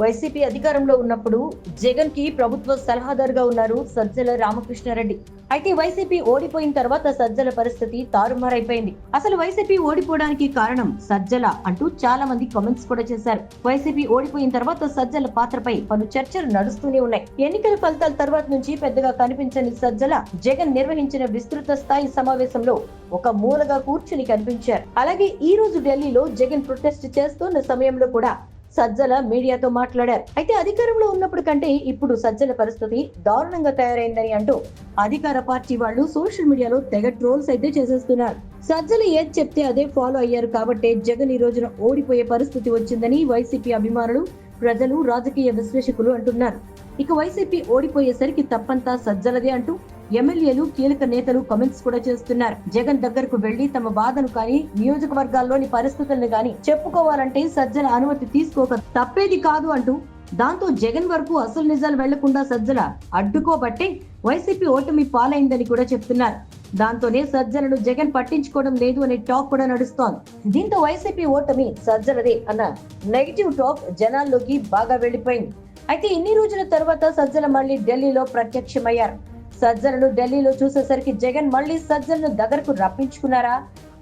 YCP అధికారంలో ఉన్నప్పుడు జగన్కి ప్రభుత్వ సలహాదారుగా ఉన్నారు సజ్జల రామకృష్ణారెడ్డి. అయితే వైసీపీ ఓడిపోయిన తర్వాత సజ్జల పరిస్థితి తారుమారైపోయింది. అసలు వైసీపీ ఓడిపోవడానికి కారణం సజ్జల అంటూ చాలా మంది కామెంట్స్ కూడా చేశారు. వైసీపీ ఓడిపోయిన తర్వాత సజ్జల పాత్రపై పలు చర్చలు నడుస్తూనే ఉన్నాయి. ఎన్నికల ఫలితాల తర్వాత నుంచి పెద్దగా కనిపించని సజ్జల జగన్ నిర్వహించిన విస్తృత స్థాయి సమావేశంలో ఒక మూలగా కూర్చుని కనిపించారు. అలాగే ఈ రోజు ఢిల్లీలో జగన్ ప్రొటెస్ట్ చేస్తున్న సమయంలో కూడా సజ్జల మీడియాతో మాట్లాడారు. అయితే అధికారంలో ఉన్నప్పుడు కంటే ఇప్పుడు సజ్జల పరిస్థితి దారుణంగా తయారైందని అంటూ అధికార పార్టీ వాళ్ళు సోషల్ మీడియాలో తెగ ట్రోల్స్ అయితే చేసేస్తున్నారు. సజ్జల ఏది చెప్తే అదే ఫాలో అయ్యారు కాబట్టే జగన్ ఈ రోజున ఓడిపోయే పరిస్థితి వచ్చిందని వైసీపీ అభిమానులు ప్రజలు రాజకీయ విశ్లేషకులు అంటున్నారు. ఇక వైసీపీ ఓడిపోయేసరికి తప్పంతా సజ్జలదే అంటూ ఎమ్మెల్యేలు కీలక నేతలు కమెంట్స్ కూడా చేస్తున్నారు. జగన్ దగ్గరకు వెళ్ళి తమ బాధను కానీ నియోజకవర్గాల్లోని పరిస్థితులను గాని చెప్పుకోవాలంటే సజ్జల అనుమతి తీసుకోక తప్పేది కాదు అంటూ దాంతో జగన్ వరకు అసలు నిజాలు వెళ్ళకుండా సజ్జల అడ్డుకోబట్టే వైసీపీ ఓటమి పాలైందని కూడా చెప్తున్నారు. దాంతోనే సజ్జలను జగన్ పట్టించుకోవడం లేదు అనే టాక్ కూడా నడుస్తోంది. దీంతో వైసీపీ ఓటమి సజ్జలదే అన్న నెగిటివ్ టాక్ జనాల్లోకి బాగా వెళ్ళిపోయింది అయితే ఇన్ని రోజుల తర్వాత సజ్జల మళ్ళీ ఢిల్లీలో ప్రత్యక్షమయ్యారు. సజ్జలను ఢిల్లీలో చూసేసరికి జగన్ మళ్ళీ సజ్జలను దగ్గరకు రప్పించుకున్నారా?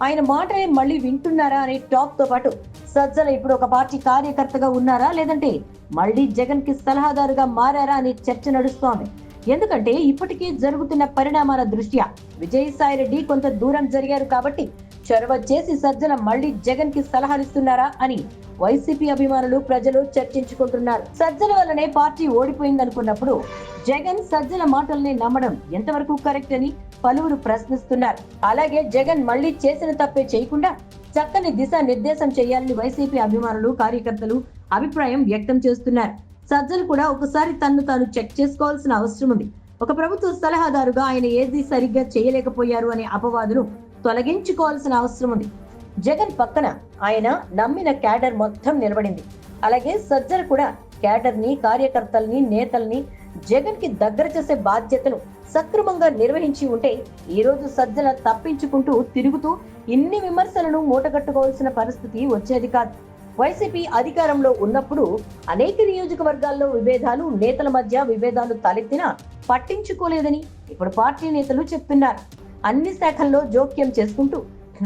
ఆయన మాటలే మళ్ళీ వింటున్నారా అనే టాక్తో పాటు సజ్జల ఇప్పుడు ఒక పార్టీ కార్యకర్తగా ఉన్నారా? లేదంటే మళ్ళీ జగన్కి సలహాదారుగా మారారా అనే చర్చ నడుస్తోంది. ఎందుకంటే ఇప్పటికే జరుగుతున్న పరిణామాల దృష్ట్యా విజయసాయి రెడ్డి కొంత దూరం జరిగారు కాబట్టి చొరవ చేసి సజ్జల మళ్ళీ జగన్కి సలహాలిస్తున్నారా అని వైసీపీ అభిమానులు ప్రజలు చర్చించుకుంటున్నారు. సజ్జల వల్లనే పార్టీ ఓడిపోయిందనుకున్నప్పుడు జగన్ సజ్జల మాటల్ని నమ్మడం ఎంతవరకు కరెక్ట్ అని పలువురు ప్రశ్నిస్తున్నారు. అలాగే జగన్ మళ్ళీ చేసిన తప్పే చేయకుండా చక్కని దిశ నిర్దేశం చేయాలని వైసీపీ అభిమానులు కార్యకర్తలు అభిప్రాయం వ్యక్తం చేస్తున్నారు. సజ్జలు కూడా ఒకసారి తన్ను తాను చెక్ చేసుకోవాల్సిన అవసరం ఉంది. ఒక ప్రభుత్వ సలహాదారుగా ఆయన ఏది సరిగ్గా చేయలేకపోయారు అనే అపవాదును తొలగించుకోవాల్సిన అవసరం ఉంది. జగన్ పక్కన ఆయన నమ్మిన క్యాడర్ మొత్తం నిలబడింది. అలాగే సజ్జలు కూడా క్యాడర్ని కార్యకర్తల్ని నేతల్ని జగన్కి దగ్గర చేసే బాధ్యతను సక్రమంగా నిర్వహించి ఉంటే ఈ రోజు సజ్జల తప్పించుకుంటూ తిరుగుతూ ఇన్ని విమర్శలను మూటగట్టుకోవాల్సిన పరిస్థితి వచ్చేది కాదు. వైసీపీ అధికారంలో ఉన్నప్పుడు అనేక నియోజకవర్గాల్లో విభేదాలు నేతల మధ్య విభేదాలు తలెత్తినా పట్టించుకోలేదని ఇప్పుడు పార్టీ నేతలు చెప్తున్నారు. అన్ని శాఖల్లో జోక్యం చేసుకుంటూ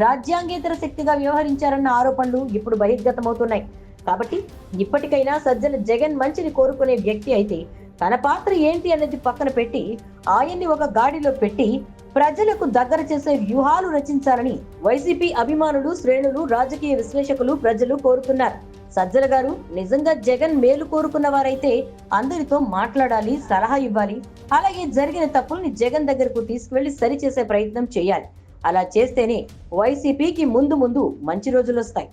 రాజ్యాంగేతర శక్తిగా వ్యవహరించారన్న ఆరోపణలు ఇప్పుడు బహిర్గతమవుతున్నాయి. కాబట్టి ఇప్పటికైనా సజ్జన జగన్ మంచిని కోరుకునే వ్యక్తి అయితే తన పాత్ర ఏంటి అనేది పక్కన పెట్టి ఆయన్ని ఒక గాడిలో పెట్టి ప్రజలకు దగ్గర చేసే వ్యూహాలు రచించాలని వైసీపీ అభిమానులు శ్రేణులు రాజకీయ విశ్లేషకులు ప్రజలు కోరుతున్నారు. సజ్జల గారు నిజంగా జగన్ మేలు కోరుకున్న వారైతే అందరితో మాట్లాడాలి సలహా ఇవ్వాలి. అలాగే జరిగిన తప్పుల్ని జగన్ దగ్గరకు తీసుకువెళ్ళి సరిచేసే ప్రయత్నం చేయాలి. అలా చేస్తేనే వైసీపీకి ముందు ముందు మంచి రోజులు వస్తాయి.